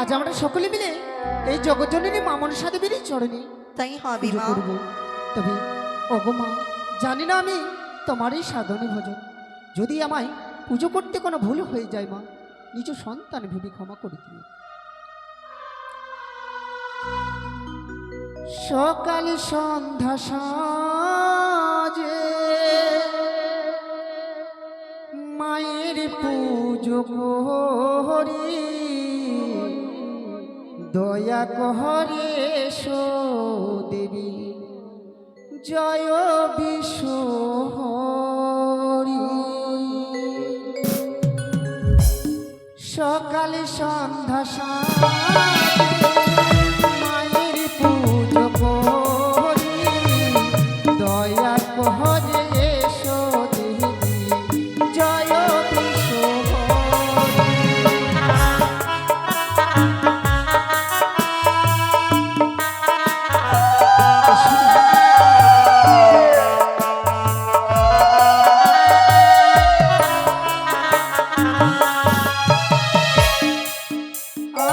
আজ আমরা সকলে মিলে এই জগজ্জননী মা মনসা দেবীরই চরণে তাই হবে পুজো মা। করব। তবে ওগো মা জানি না আমি তোমারই সাধনে ভোজন। যদি আমায় পুজো করতে কোনো ভুল হয়ে যায় মা নিজ সন্তান ভেবে ক্ষমা করে দিও। সকাল সন্ধ্যা সাজে মায়ের পুজো করি। দয়া কহরে দেবী জয় বিশ্বহরি সকালে সন্ধ্যা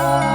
love.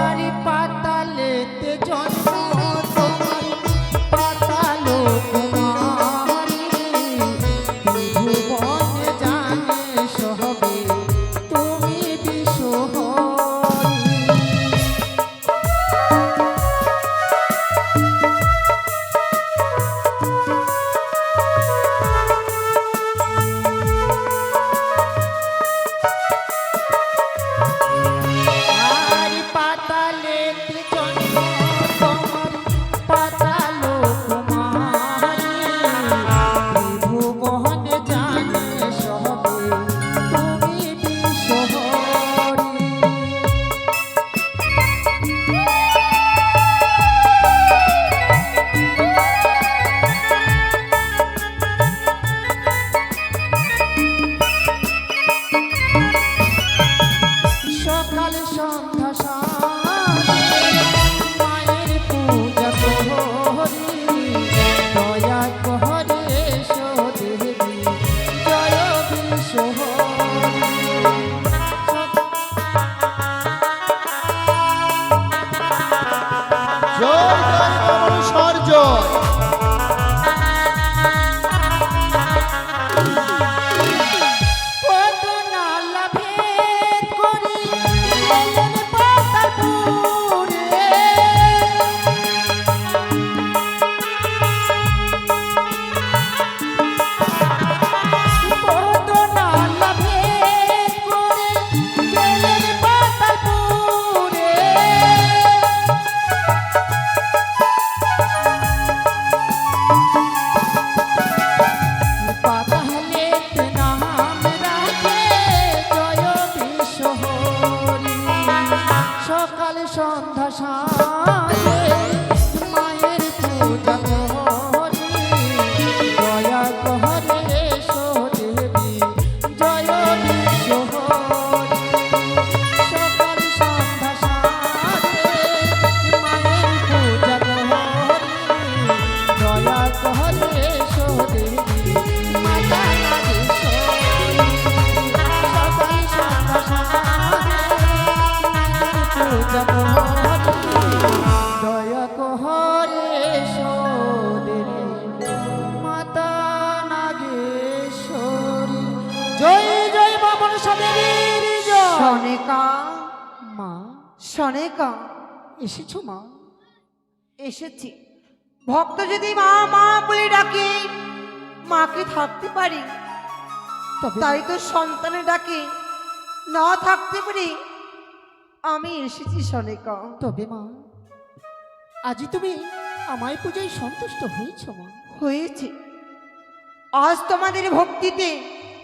সনেকা মা সনেকা এসেছ মা? এসেছি। ভক্ত যদি মা মা বলে ডাকে মাকে থাকতে পারি। তাই তো সন্তানের ডাকে না থাকতে পারি। আমি এসেছি সনেকা তবে মা আজ তুমি আমায় পূজায় সন্তুষ্ট হয়েছ মা। হয়েছে। আজ তোমাদের ভক্তিতে